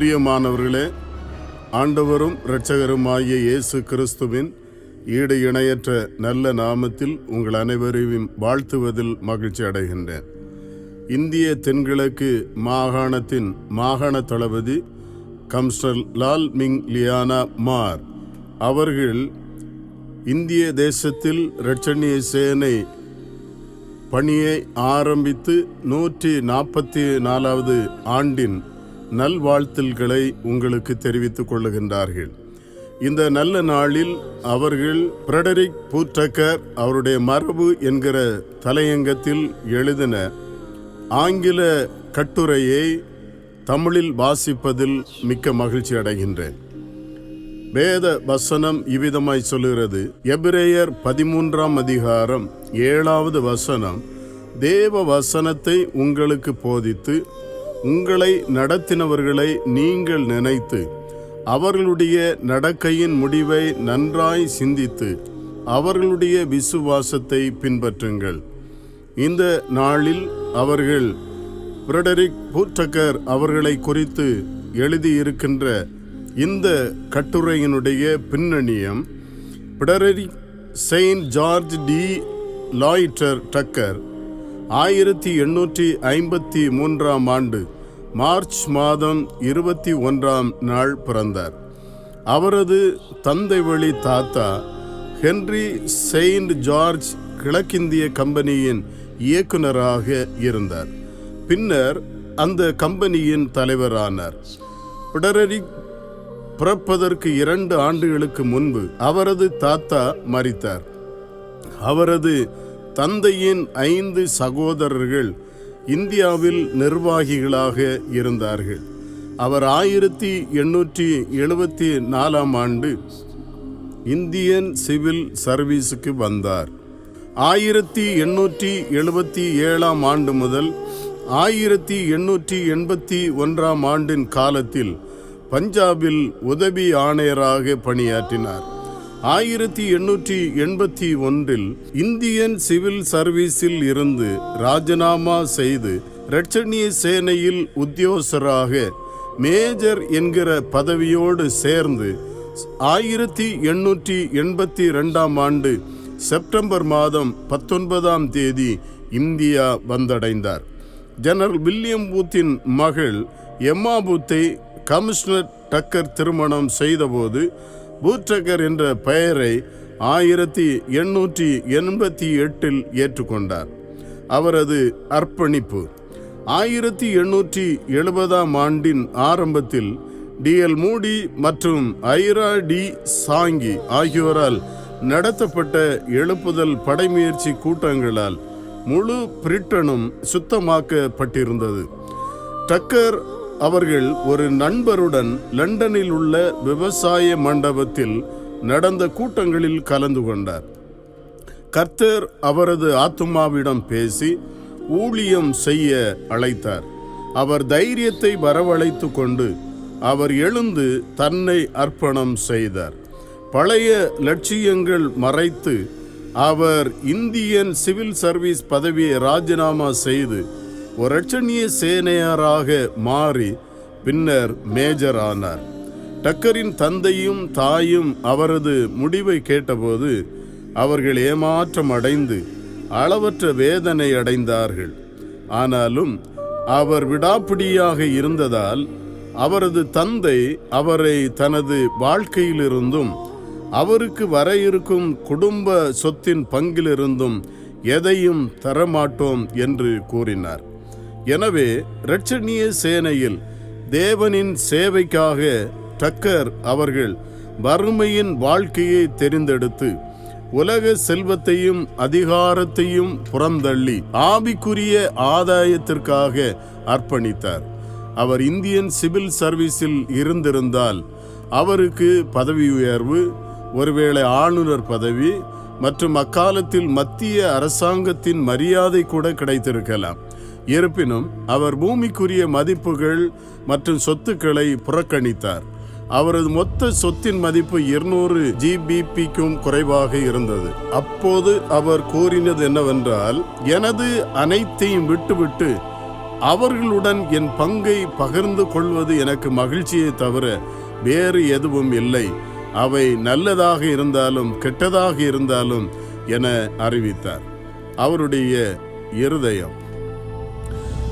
பிரியமானவர்களே ஆண்டவரும் இரட்சகருமாகிய இயேசு கிறிஸ்துவின் ஈடு இணையற்ற நல்ல நாமத்தில் உங்கள் அனைவரையும் வாழ்த்துவதில் மகிழ்ச்சி அடைகின்றேன். இந்திய தென்கிழக்கு மாகாணத்தின் மாகாண தளபதி கம்ஸ்டர் லால் மிங் லியானா மார் அவர்கள் இந்திய தேசத்தில் இரட்சணிய சேனை பணியை ஆரம்பித்து நூற்றி நாற்பத்தி நாலாவது ஆண்டின் நல்வாழ்த்தல்களை உங்களுக்கு தெரிவித்துக் கொள்ளுகின்றார்கள். இந்த நல்ல நாளில் அவர்கள் பிரடரிக் பூட்டக்கர் அவருடைய மரபு என்கிற தலையங்கத்தில் எழுதின ஆங்கில கட்டுரையை தமிழில் வாசிப்பதில் மிக்க மகிழ்ச்சி அடைகின்றேன். வேத வசனம் இவ்விதமாய் சொல்லுகிறது. எபிரேயர் பதிமூன்றாம் அதிகாரம் ஏழாவது வசனம். தேவ வசனத்தை உங்களுக்கு போதித்து உங்களை நடத்தினவர்களை நீங்கள் நினைத்து அவர்களுடைய நடக்கையின் முடிவை நன்றாய் சிந்தித்து அவர்களுடைய விசுவாசத்தை பின்பற்றுங்கள். இந்த நாளில் அவர்கள் ஃப்ரெடரிக் பூட்டக்கர் அவர்களை குறித்து எழுதியிருக்கின்ற இந்த கட்டுரையினுடைய பின்னணியம் Frederick Saint George De. Lautour Tucker ஆயிரத்தி எண்ணூற்றி ஐம்பத்தி மூன்றாம் ஆண்டு மார்ச் மாதம் இருபத்தி ஒன்றாம் நாள் பிறந்தார். அவரது தந்தை வழி தாத்தா ஹென்றி செயின்ட் ஜார்ஜ் கிழக்கிந்திய கம்பெனியின் இயக்குனராக இருந்தார். பின்னர் அந்த கம்பெனியின் தலைவரானார். பிடரிக் பிறப்பதற்கு இரண்டு ஆண்டுகளுக்கு முன்பு அவரது தாத்தா மறித்தார் அவரது தந்தையின் ஐந்து சகோதரர்கள் இந்தியாவில் நிர்வாகிகளாக இருந்தார்கள். அவர் ஆயிரத்தி எண்ணூற்றி எழுபத்தி நாலாம் ஆண்டு இந்தியன் சிவில் சர்வீஸுக்கு வந்தார். ஆயிரத்தி எண்ணூற்றி எழுபத்தி ஏழாம் ஆண்டு முதல் ஆயிரத்தி எண்ணூற்றி எண்பத்தி ஒன்றாம் ஆண்டின் காலத்தில் பஞ்சாபில் உதவி ஆணையராக பணியாற்றினார். ஆயிரத்தி எண்ணூற்றி எண்பத்தி ஒன்றில் இந்தியன் சிவில் சர்வீஸில் இருந்து ராஜினாமா செய்து இரட்சணிய சேனையில் உத்தியோகராக மேஜர் என்கிற பதவியோடு சேர்ந்து ஆயிரத்தி எண்ணூற்றி எண்பத்தி ரெண்டாம் ஆண்டு செப்டம்பர் மாதம் பத்தொன்பதாம் தேதி இந்தியா வந்தடைந்தார். ஜெனரல் வில்லியம் பூத்தின் மகள் எம்மா பூத்தை கமிஷனர் டக்கர் திருமணம் செய்தபோது பூட்டக்கர் என்ற பெயரை ஆயிரத்தி எண்ணூற்றி எண்பத்தி எட்டில் ஏற்றுக்கொண்டார். அவரது அர்ப்பணிப்பு ஆயிரத்தி எண்ணூற்றி எழுபதாம் ஆண்டின் ஆரம்பத்தில் டிஎல் மூடி மற்றும் ஐரா டி சாங்கி ஆகியோரால் நடத்தப்பட்ட எழுப்புதல் படைமுயற்சி கூட்டங்களால் முழு பிரிட்டனும் சுத்தமாக்கப்பட்டிருந்தது. டக்கர் அவர்கள் ஒரு நண்பருடன் லண்டனில் உள்ள விவசாய மண்டபத்தில் நடந்த கூட்டங்களில் கலந்து கொண்டார். கர்த்தர் அவரது ஆத்துமாவிடம் பேசி ஊழியம் செய்ய அழைத்தார். அவர் தைரியத்தை வரவழைத்து கொண்டு அவர் எழுந்து தன்னை அர்ப்பணம் செய்தார். பழைய லட்சியங்கள் மறைத்து அவர் இந்தியன் சிவில் சர்வீஸ் பதவியை ராஜினாமா செய்து ஒரு ரட்சணிய சேனையாராக மாறி பின்னர் மேஜர் ஆனார். டக்கரின் தந்தையும் தாயும் அவரது முடிவை கேட்டபோது அவர்கள் ஏமாற்றம் அடைந்து அளவற்ற வேதனை அடைந்தார்கள். ஆனாலும் அவர் விடாப்பிடியாக இருந்ததால் அவரது தந்தை அவரை தனது வாழ்க்கையிலிருந்தும் அவருக்கு வர இருக்கும் குடும்ப சொத்தின் பங்கிலிருந்தும் எதையும் தரமாட்டோம் என்று கூறினார். எனவே இரட்சணிய சேனையில் தேவனின் சேவைக்காக டக்கர் அவர்கள் வறுமையின் வாழ்க்கையை தெரிந்தெடுத்து உலக செல்வத்தையும் அதிகாரத்தையும் புறந்தள்ளி ஆவிக்குரிய ஆதாயத்திற்காக அர்ப்பணித்தார். அவர் இந்தியன் சிவில் சர்வீஸில் இருந்திருந்தால் அவருக்கு பதவி உயர்வு ஒருவேளை ஆளுநர் பதவி மற்றும் அக்காலத்தில் மத்திய அரசாங்கத்தின் மரியாதை கூட கிடைத்திருக்கலாம். இருப்பினும் அவர் பூமிக்குரிய மதிப்புகள் மற்றும் சொத்துக்களை புறக்கணித்தார். அவரது மொத்த சொத்தின் மதிப்பு இருநூறு ஜிபிபிக்கும் குறைவாக இருந்தது. அப்போது அவர் கூறினது என்னவென்றால் எனது அனைத்தையும் விட்டுவிட்டு அவர்களுடன் என் பங்கை பகிர்ந்து கொள்வது எனக்கு மகிழ்ச்சியை தவிர வேறு எதுவும் இல்லை. அவை நல்லதாக இருந்தாலும் கெட்டதாக இருந்தாலும் என அறிவித்தார். அவருடைய இருதயம்.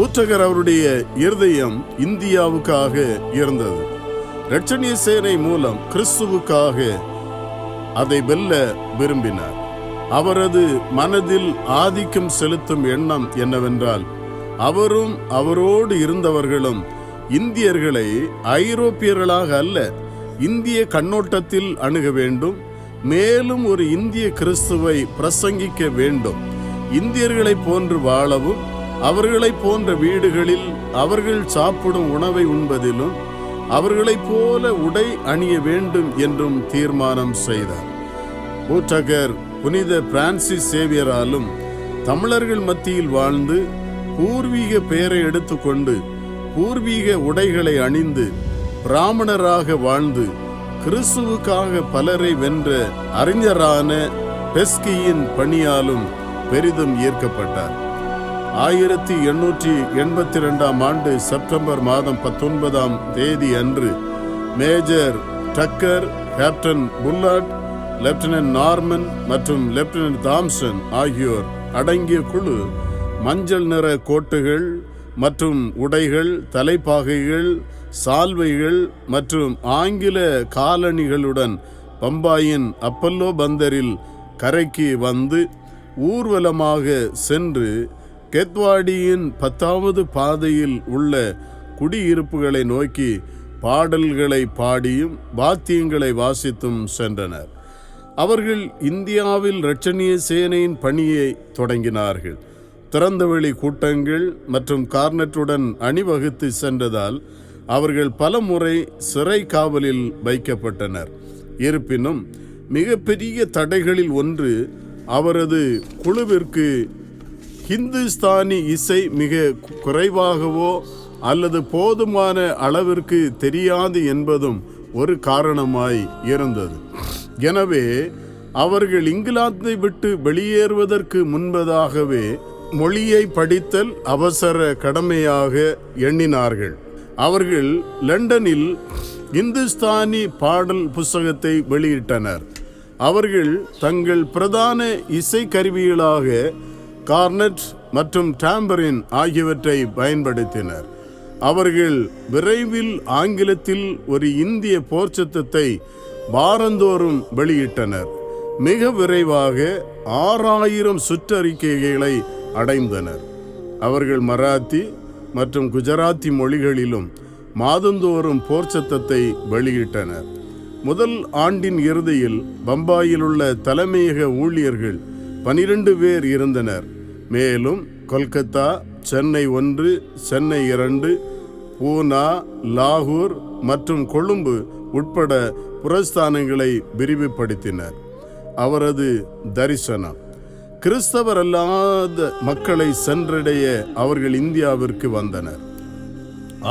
பூச்சகர் அவருடைய இருதயம் இந்தியாவுக்காக இருந்தது. ரட்சணிய சேனை மூலம் கிறிஸ்துவுக்காக அதை வெல்ல விரும்பினார். அவரது மனதில் ஆதிக்கம் செலுத்தும் எண்ணம் என்னவென்றால் அவரும் அவரோடு இருந்தவர்களும் இந்தியர்களை ஐரோப்பியர்களாக அல்ல இந்திய கண்ணோட்டத்தில் அணுக வேண்டும் மேலும் ஒரு இந்திய கிறிஸ்துவை பிரசங்கிக்க வேண்டும். இந்தியர்களைப் போன்று வாழவும் அவர்களைப் போன்ற வீடுகளில் அவர்கள் சாப்பிடும் உணவை உண்பதிலும் அவர்களைப் போல உடை அணிய வேண்டும் என்றும் தீர்மானம் செய்தார். ஊற்றகர் புனித பிரான்சிஸ் சேவியராலும் தமிழர்கள் மத்தியில் வாழ்ந்து பூர்வீக பெயரை எடுத்துக்கொண்டு பூர்வீக உடைகளை அணிந்து பிராமணராக வாழ்ந்து கிறிஸ்துவுக்காக பலரை வென்ற அறிஞரான பெஸ்கியின் பணியாலும் பெரிதும் ஈர்க்கப்பட்டார். ஆயிரத்தி எண்ணூற்றி எண்பத்தி ரெண்டாம் ஆண்டு செப்டம்பர் மாதம் பத்தொன்பதாம் தேதி அன்று Major Tucker Captain Bullard Lieutenant Norman மற்றும் லெப்டினன்ட் தாம்சன் ஆகியோர் அடங்கிய குழு மஞ்சள் நிற கோட்டுகள் மற்றும் உடைகள் தலைப்பாகைகள் சால்வைகள் மற்றும் ஆங்கில காலணிகளுடன் பம்பாயின் அப்பல்லோ பந்தரில் கரைக்கு வந்து ஊர்வலமாக சென்று கெத்வாடியின் பத்தாவது பாதையில் உள்ள குடியிருப்புகளை நோக்கி பாடல்களை பாடியும் வாத்தியங்களை வாசித்தும் சென்றனர். அவர்கள் இந்தியாவில் இரட்சணிய சேனையின் பணியை தொடங்கினார்கள். திறந்தவெளி கூட்டங்கள் மற்றும் கார்னட்டுடன் அணிவகுத்து சென்றதால் அவர்கள் பல முறை சிறை காவலில் வைக்கப்பட்டனர். இருப்பினும் மிகப்பெரிய தடைகளில் ஒன்று அவரது குழுவிற்கு ஹிந்துஸ்தானி இசை மிக குறைவாகவோ அல்லது போதுமான அளவிற்கு தெரியாது என்பதும் ஒரு காரணமாய் இருந்தது. எனவே அவர்கள் இங்கிலாந்தை விட்டு வெளியேறுவதற்கு முன்பதாகவே மொழியை படித்தல் அவசர கடமையாக எண்ணினார்கள். அவர்கள் லண்டனில் இந்துஸ்தானி பாடல் புஸ்தகத்தை வெளியிட்டனர். அவர்கள் தங்கள் பிரதான இசை கருவிகளாக கார்னட் மற்றும் டாம்பரின் ஆகியவற்றை பயன்படுத்தினர். அவர்கள் விரைவில் ஆங்கிலத்தில் ஒரு இந்திய போர்ச்சத்தத்தை வாரந்தோறும் வெளியிட்டனர். மிக விரைவாக ஆறாயிரம் சுற்றறிக்கைகளை அடைந்தனர். அவர்கள் மராத்தி மற்றும் குஜராத்தி மொழிகளிலும் மாதந்தோறும் போர்ச்சத்தத்தை வெளியிட்டனர். முதல் ஆண்டின் இறுதியில் பம்பாயில் உள்ள தலைமையக ஊழியர்கள் பனிரெண்டு பேர் இருந்தனர். மேலும் கொல்கத்தா சென்னை ஒன்று சென்னை இரண்டு பூனா லாகூர் மற்றும் கொழும்பு உட்பட புரஸ்தானங்களை விரிவுபடுத்தினர். அவரது தரிசனம் கிறிஸ்தவர் அல்லாத மக்களை சென்றடைய அவர்கள் இந்தியாவிற்கு வந்தனர்.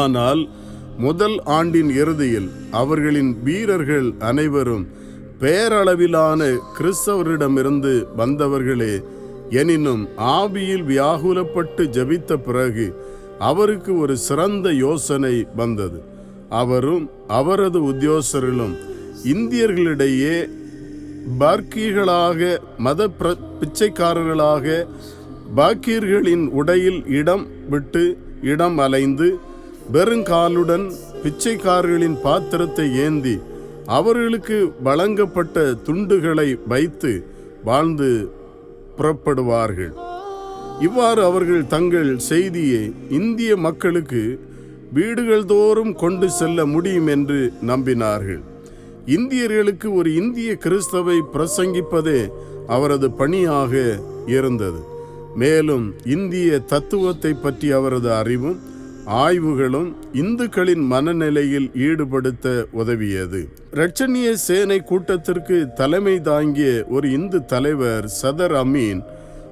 ஆனால் முதல் ஆண்டின் இறுதியில் அவர்களின் வீரர்கள் அனைவரும் பேரளவிலான கிறிஸ்தவரிடமிருந்து வந்தவர்களே எனினும் ஆவியில் வியாகுலப்பட்டு ஜபித்த பிறகு அவருக்கு ஒரு சிறந்த யோசனை வந்தது. அவரும் அவரது உத்தியோகஸ்தர்களும் இந்தியர்களிடையே பார்க்கீகளாக மத பிர- பிச்சைக்காரர்களாக பாக்கீர்களின் உடையில் இடம் விட்டு இடம் அலைந்து வெறுங்காலுடன் பிச்சைக்காரர்களின் பாத்திரத்தை ஏந்தி அவர்களுக்கு வழங்கப்பட்ட துண்டுகளை வைத்து வாழ்ந்து புறப்படுவார்கள். இவ்வாறு அவர்கள் தங்கள் செய்தியை இந்திய மக்களுக்கு வீடுகள் தோறும் கொண்டு செல்ல முடியும் என்று நம்பினார்கள். இந்தியர்களுக்கு ஒரு இந்திய கிறிஸ்தவை பிரசங்கிப்பதே அவரது பணியாக இருந்தது. மேலும் இந்திய தத்துவத்தை பற்றி அவரது அறிவும் ஆய்வுகளும் இந்துக்களின் மனநிலையில் ஈடுபடுத்த உதவியது. ரட்சணிய சேனை கூட்டத்திற்கு தலைமை தாங்கிய ஒரு இந்து தலைவர் சதர் அமீன்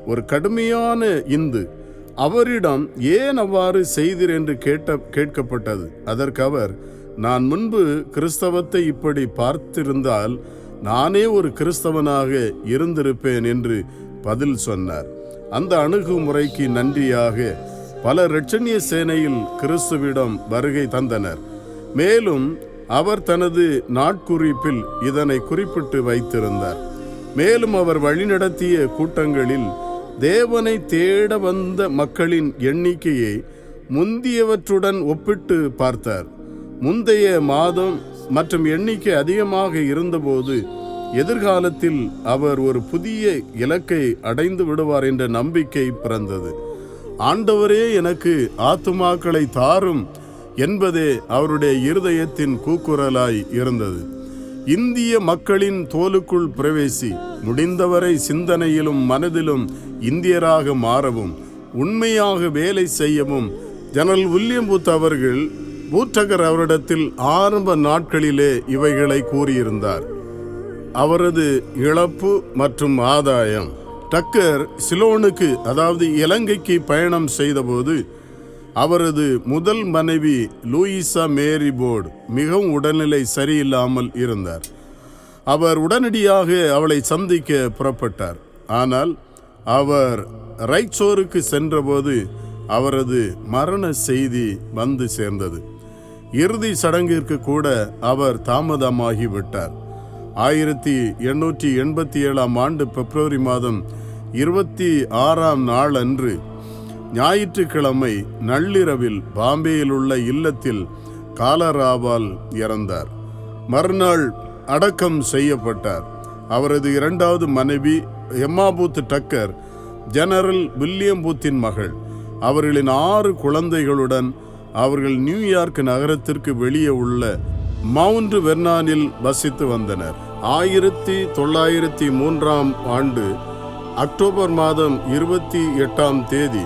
ஒரு கடுமையான இந்து அவரிடம் ஏன் அவ்வாறு செய்தீர் என்று கேட்ட கேட்கப்பட்டது. அதற்கு அவர் நான் முன்பு கிறிஸ்தவத்தை இப்படி பார்த்திருந்தால் நானே ஒரு கிறிஸ்தவனாக இருந்திருப்பேன் என்று பதில் சொன்னார். அந்த அணுகுமுறைக்கு நன்றியாக பல இரட்சணிய சேனையில் கிறிஸ்துவிடம் வருகை தந்தனர். மேலும் அவர் தனது நாட்குறிப்பில் இதனை குறிப்பிட்டு வைத்திருந்தார். மேலும் அவர் வழிநடத்திய கூட்டங்களில் தேவனை தேட வந்த மக்களின் எண்ணிக்கையை முந்தியவற்றுடன் ஒப்பிட்டு பார்த்தார். முந்தைய மாதம் மற்றும் எண்ணிக்கை அதிகமாக இருந்தபோது எதிர்காலத்தில் அவர் ஒரு புதிய இலக்கை அடைந்து விடுவார் என்ற நம்பிக்கை பிறந்தது. ஆண்டவரே எனக்கு ஆத்துமாக்களை தாரும் என்பதே அவருடைய இருதயத்தின் கூக்குரலாய் இருந்தது. இந்திய மக்களின் தோலுக்குள் பிரவேசி முடிந்தவரை சிந்தனையிலும் மனதிலும் இந்தியராக மாறவும் உண்மையாக வேலை செய்யவும் ஜெனரல் வில்லியம் பூத் அவர்கள் பூட்டகர் அவரிடத்தில் ஆரம்ப நாட்களிலே இவைகளை கூறியிருந்தார். அவரது இழப்பு மற்றும் ஆதாயம். டக்கர் சிலோனுக்கு அதாவது இலங்கைக்கு பயணம் செய்தபோது அவரது முதல் மனைவி லூயிசா மேரி போர்டு மிகவும் உடல்நிலை சரியில்லாமல் இருந்தார். அவர் உடனடியாக அவளை சந்திக்க புறப்பட்டார். ஆனால் அவர் ரைச்சோருக்கு சென்றபோது அவரது மரண செய்தி வந்து சேர்ந்தது. இறுதி சடங்கிற்கு கூட அவர் தாமதமாகி விட்டார் ஆயிரத்தி எண்ணூற்றி எண்பத்தி ஏழாம் ஆண்டு பிப்ரவரி மாதம் இருபத்தி ஆறாம் நாள் அன்று ஞாயிற்றுக்கிழமை நள்ளிரவில் பாம்பேயில் உள்ள இல்லத்தில் காலராவால் இறந்தார். மறுநாள் அடக்கம் செய்யப்பட்டார். அவரது இரண்டாவது மனைவி Emma Booth Tucker General William பூத்தின் மகள். அவர்களின் ஆறு குழந்தைகளுடன் அவர்கள் நியூயார்க் நகரத்திற்கு வெளியே உள்ள மவுண்ட் வெர்னானில் வசித்து வந்தனர். ஆயிரத்தி தொள்ளாயிரத்தி மூன்றாம் ஆண்டு அக்டோபர் மாதம் இருபத்தி எட்டாம் தேதி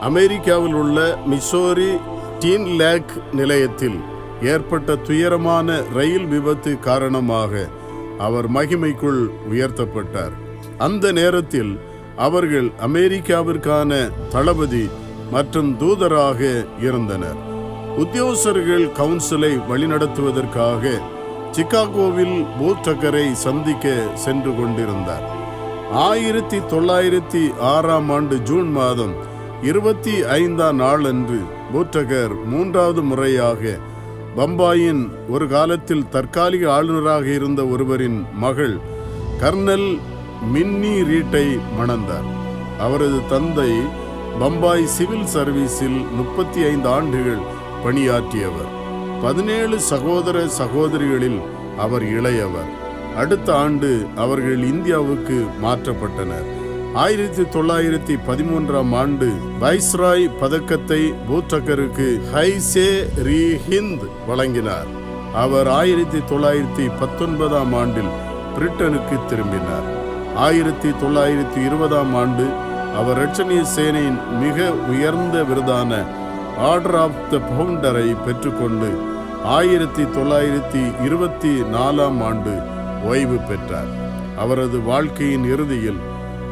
அமெரிக்காவில் உள்ள மிசோரி டீன் லேக் நிலையத்தில் ஏற்பட்ட துயரமான ரயில் விபத்து காரணமாக அவர் மகிமைக்குள் உயர்த்தப்பட்டார். அந்த நேரத்தில் அவர்கள் அமெரிக்காவிற்கான தளபதி மற்றும் தூதராக இருந்தனர். உத்தியோகஸ்தர்கள் கவுன்சிலை வழிநடத்துவதற்காக சிகாகோவில் போத்தகரை சந்திக்க சென்று கொண்டிருந்தார். ஆயிரத்தி தொள்ளாயிரத்தி ஆறாம் ஆண்டு ஜூன் மாதம் இருபத்தி ஐந்தாம் நாளன்று பூட்டகர் மூன்றாவது முறையாக பம்பாயின் ஒரு காலத்தில் தற்காலிக ஆளுநராக இருந்த ஒருவரின் மகள் கர்னல் மின்னி ரீட்டை மணந்தார். அவரது தந்தை பம்பாய் சிவில் சர்வீஸில் முப்பத்தி ஐந்து ஆண்டுகள் பணியாற்றியவர். பதினேழு சகோதர சகோதரிகளில் அவர் இளையவர். அடுத்த ஆண்டு அவர்கள் இந்தியாவுக்கு மாற்றப்பட்டனர். ஆயிரத்தி தொள்ளாயிரத்தி பதிமூன்றாம் ஆண்டு வைஸ்ராய் பதக்கத்தை பூட்டக்கருக்கு ஹைசே ரீ ஹிந்த் வழங்கினார். அவர் ஆயிரத்தி தொள்ளாயிரத்தி பத்தொன்பதாம் ஆண்டில் பிரிட்டனுக்கு திரும்பினார். ஆயிரத்தி தொள்ளாயிரத்தி இருபதாம் ஆண்டு அவர் ரட்சணிய சேனையின் மிக உயர்ந்த விருதான ஆர்டர் ஆஃப் த பவுண்டரை பெற்றுக்கொண்டு ஆயிரத்தி தொள்ளாயிரத்தி இருபத்தி நாலாம் ஆண்டு ஓய்வு பெற்றார். அவரது வாழ்க்கையின் இறுதியில்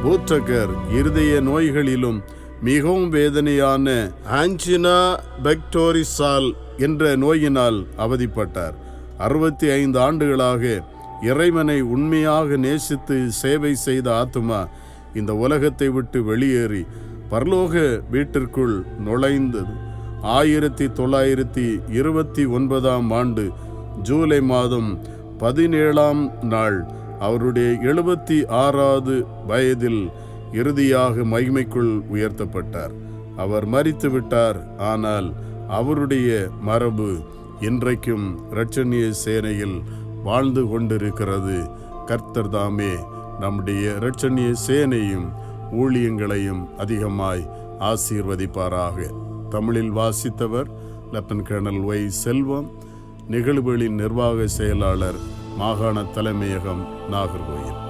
பூத்தகர் இருதய நோய்களிலும் மிகவும் வேதனையான ஆஞ்சினா பெக்டோரிசால் என்ற நோயினால் அவதிப்பட்டார். அறுபத்தி ஐந்து ஆண்டுகளாக இறைவனை உண்மையாக நேசித்து சேவை செய்த ஆத்துமா இந்த உலகத்தை விட்டு வெளியேறி பரலோக வீட்டிற்குள் நுழைந்தது. ஆயிரத்தி தொள்ளாயிரத்தி இருபத்தி ஒன்பதாம் ஆண்டு ஜூலை மாதம் பதினேழாம் நாள் அவருடைய எழுபத்தி ஆறாவது வயதில் இறுதியாக மகிமைக்குள் உயர்த்தப்பட்டார். அவர் மறித்துவிட்டார் ஆனால் அவருடைய மரபு இன்றைக்கும் இரட்சணிய சேனையில் வாழ்ந்து கொண்டிருக்கிறது. கர்த்தர் தாமே நம்முடைய இரட்சணிய சேனையும் ஊழியங்களையும் அதிகமாய் ஆசீர்வதிப்பாராக. தமிழில் வாசித்தவர் லெப்டன் கர்னல் ஒய் செல்வம். நிகழ்வுகளின் நிர்வாக செயலாளர் மாகாண தலைமையகம் நாகர்கோயில்